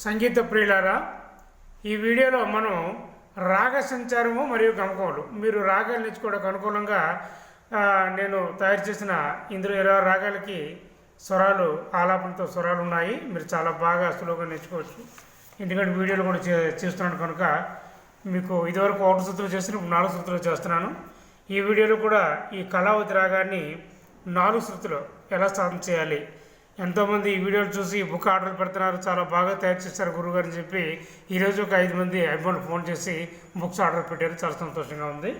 సంగీత ప్రియులారా ఈ వీడియోలో మనం రాగ సంచారము మరియు గమకములు. మీరు రాగాలు నేర్చుకోవడానికి అనుకూలంగా నేను తయారు చేసిన ఇందులో ఇరవై రాగాలకి స్వరాలు ఆలాపనతో స్వరాలు ఉన్నాయి. మీరు చాలా బాగా సులువుగా నేర్చుకోవచ్చు. ఎందుకంటే వీడియోలు కూడా చే చేస్తున్నాను కనుక మీకు ఇదివరకు ఒకటి సూత్రం చేసిన ఇప్పుడు నాలుగు సూత్రాలు చేస్తున్నాను. ఈ వీడియోలో కూడా ఈ కళావతి రాగాన్ని నాలుగు శృతులు ఎలా సాధన చేయాలి ఎంతోమంది ఈ వీడియోలు చూసి బుక్ ఆర్డర్ పెడుతున్నారు. చాలా బాగా తయారు చేశారు గురుగారు అని చెప్పి ఈరోజు ఒక ఐదు మంది అభిమానులు ఫోన్ చేసి బుక్స్ ఆర్డర్ పెట్టారు. చాలా సంతోషంగా ఉంది.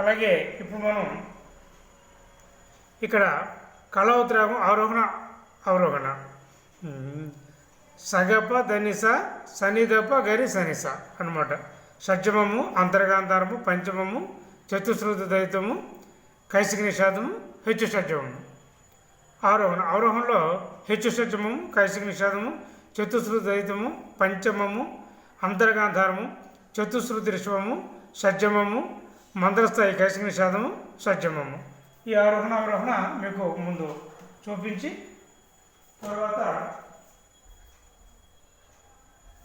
అలాగే ఇప్పుడు మనం ఇక్కడ కళావతరాగం ఆరోహణ అవరోహణ. సగప ధనిస సనిదప గరి సనిస అనమాట షడ్జమము అంతర్గాంధారము పంచమము చతుశ్రుత దైతము కైసిక నిషాదము హెచ్చు షడ్జమము ఆరోహణ ఆరోహణలో హెచ్చు సత్యమము కైసిక నిషాదము చతుశ్రుతి దైతము పంచమము అంతర్గాంధారము చతుశ్రుతి రిషభము సజ్జమము మందరస్థాయి కైసిక నిషాదము సజ్జమము ఈ ఆరోహణ అవరోహణ మీకు ముందు చూపించి తర్వాత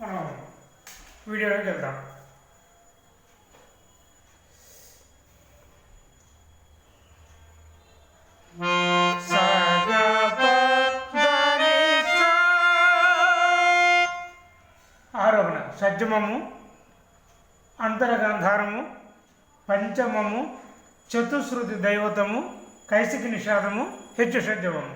మనం వీడియోలోకి వెళ్దాం. మధ్యమము అంతరగంధారము పంచమము చతుశ్రుతి దైవతము కైసిక నిషాదము హెచ్చు షడ్జమము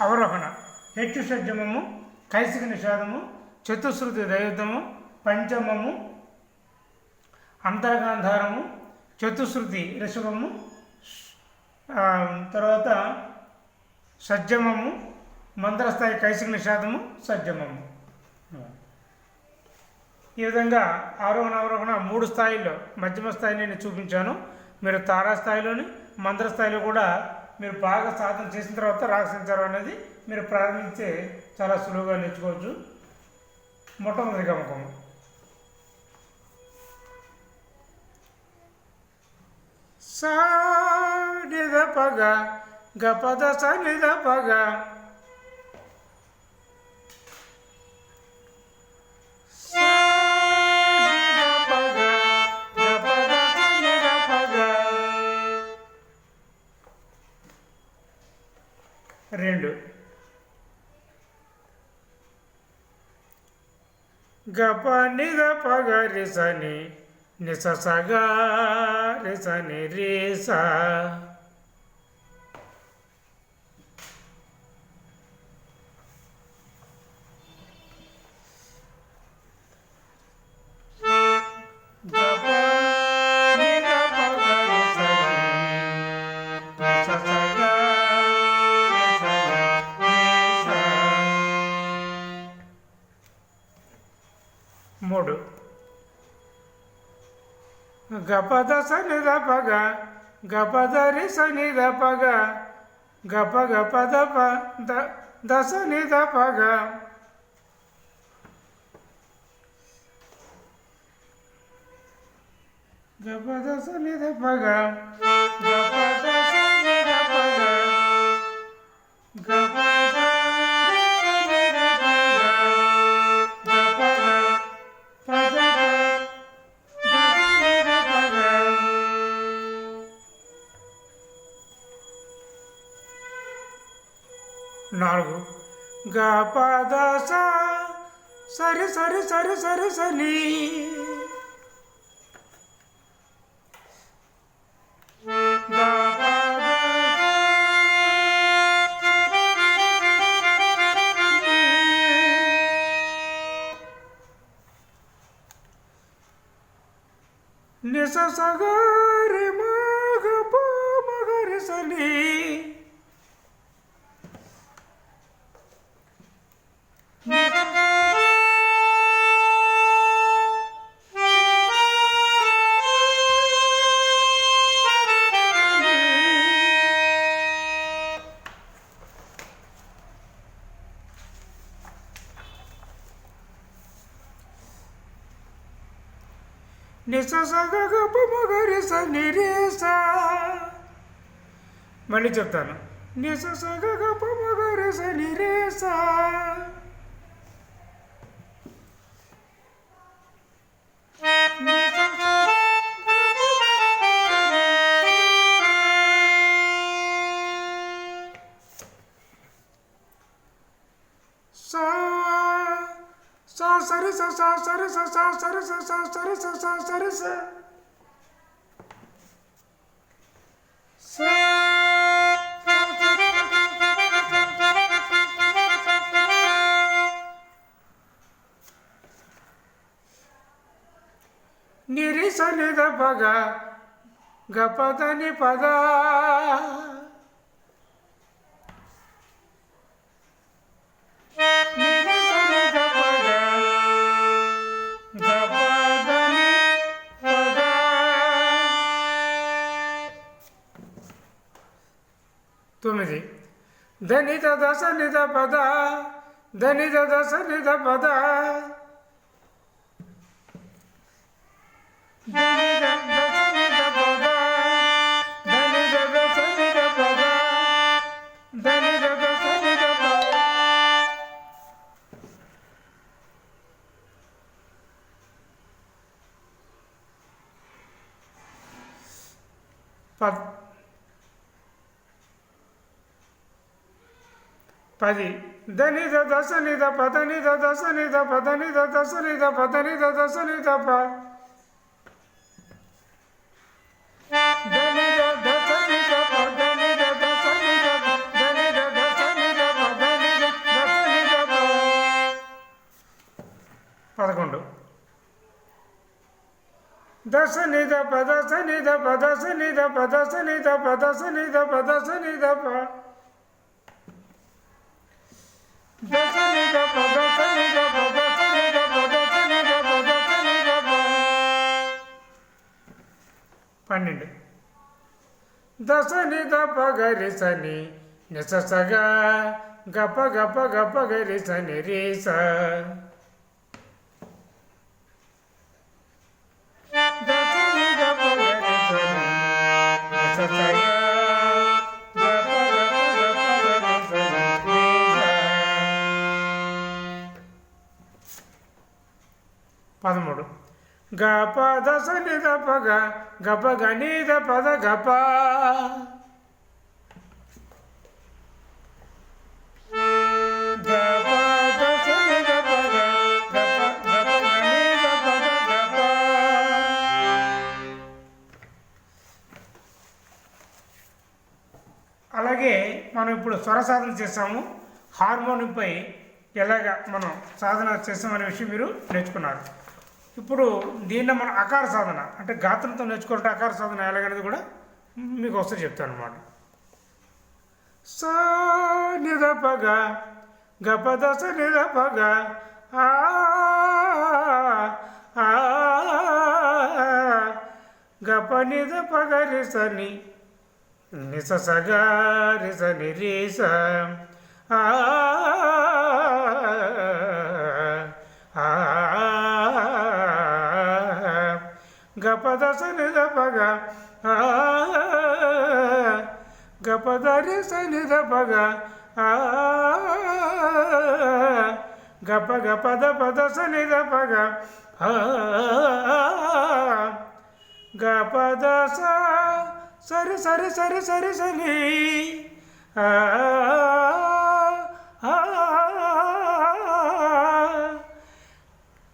అవరోహణ హెచ్చు షడ్జమము కైసిక నిషాదము చతుశ్రుతి దైవతము పంచమము అంతర్గాంధారము చతుశ్రుతి రిషభము తర్వాత సజ్జమము మంత్రస్థాయి కైసిక నిషాదము సజ్జమము. ఈ విధంగా ఆరోహణ అవరోహణ మూడు స్థాయిల్లో మధ్యమ స్థాయి నేను చూపించాను. మీరు తారా స్థాయిలోని స్థాయిలో కూడా మీరు బాగా సాధన చేసిన తర్వాత రాగ అనేది మీరు ప్రారంభించే చాలా సులువుగా నేర్చుకోవచ్చు. మొట్టమొదటి గమకం సా పగ గపద సనిద పగ రెండు. గప నిద పగ రిసని నిససగా. సగా రిసని గపద సనిద పగ గపద రి సనిద పగ గప గపద ప ద దశ నిద పగ గపద సనిద పగ గపద సనిద పగ గపద గ పద స సరి సరి సరి సరి సని నిస స నిరేస మళ్ళీ చెప్తాను. నిస సగ గప మగరి స నిరేస సా సరి స సా సరి స సా సరి స ధనిత దశ నిధ పద ధనిత దశ నిధ పద. పది ధనిద దశ నిద పదనిద దశ నిద దశ నిద పదనిద దశ నిద దశ నిద పదనిద దశ నిద దశ నిద ప పదకొండు దశ నిద పదశ నిద పదశ నిద పదశ నిద పదశ నిద పదశ నిద ప దశ నిద పదస నిద పదస నిద పదస నిద పదస నిద ప పన్నెండు. దశ నిద గరిసని నిససగా గప గప గప గరిసని రీస. గప దశ నిద పగ గప గణిత పద గప. పగ గప గప గణిత పద గప అలాగే మనం ఇప్పుడు స్వర సాధన చేసాము హార్మోనియంపై ఎలాగ మనం సాధన చేస్తామనే విషయం మీరు నేర్చుకున్నారు. ఇప్పుడు దీన్ని మనం అకార సాధన అంటే గాత్రంతో నేర్చుకోవాలంటే అకార సాధన ఎలాగనేది కూడా మీకు వస్తే చెప్తాను అనమాట సా గపదశ పగ ఆ ఆ, గప నిద పగ రి నిస సగ రి ని ఆ గపద దపగ గపదరి సని దపగ గప గపద పద స నిద గపద సరి. సరి సరి సరి సరి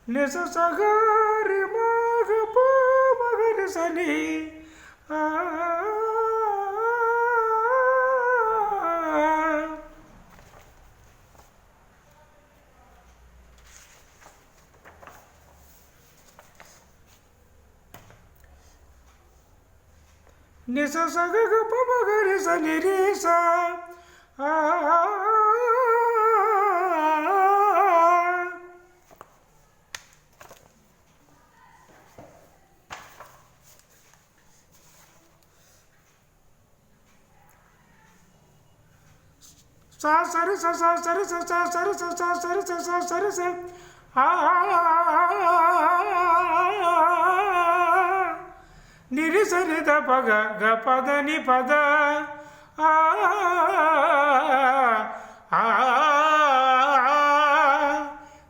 నిస సగా మగరి సని ఆ నిస సగ గ ప మగరి సని రి స ఆ సా సరి స సా సరి స సా సరి స సా సరి స సా సరి స ఆ నిరి సరి ద పగ గ పద ని పద ఆ ఆ,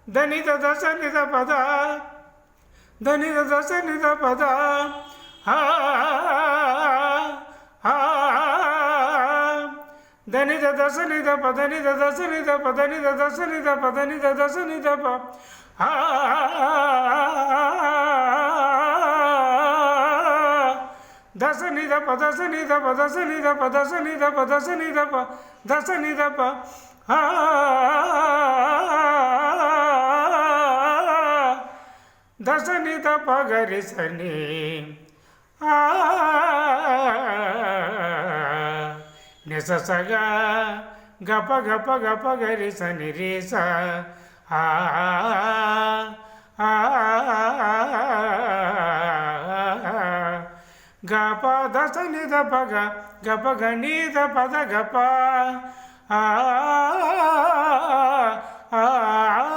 దని ద దశ ని ద పద దని ద దశ ని ద పద ఆ ఆ, దని దశ నిధ ద పద ని దశ నిధ ద పద ని దశ నిధ ద పద ని దశ నిధ ప దశ నిధ ద ప దశ నిధ ద ప దశ నిధ ప దశ నిధ ప దశ నిధ ద ప దశ ని ప దశ ని ద సని ఆ ససగా గప గప గప గరి సని రే ఆ గప దశ నిద పగ గప గణిత పద గప ఆ ఆ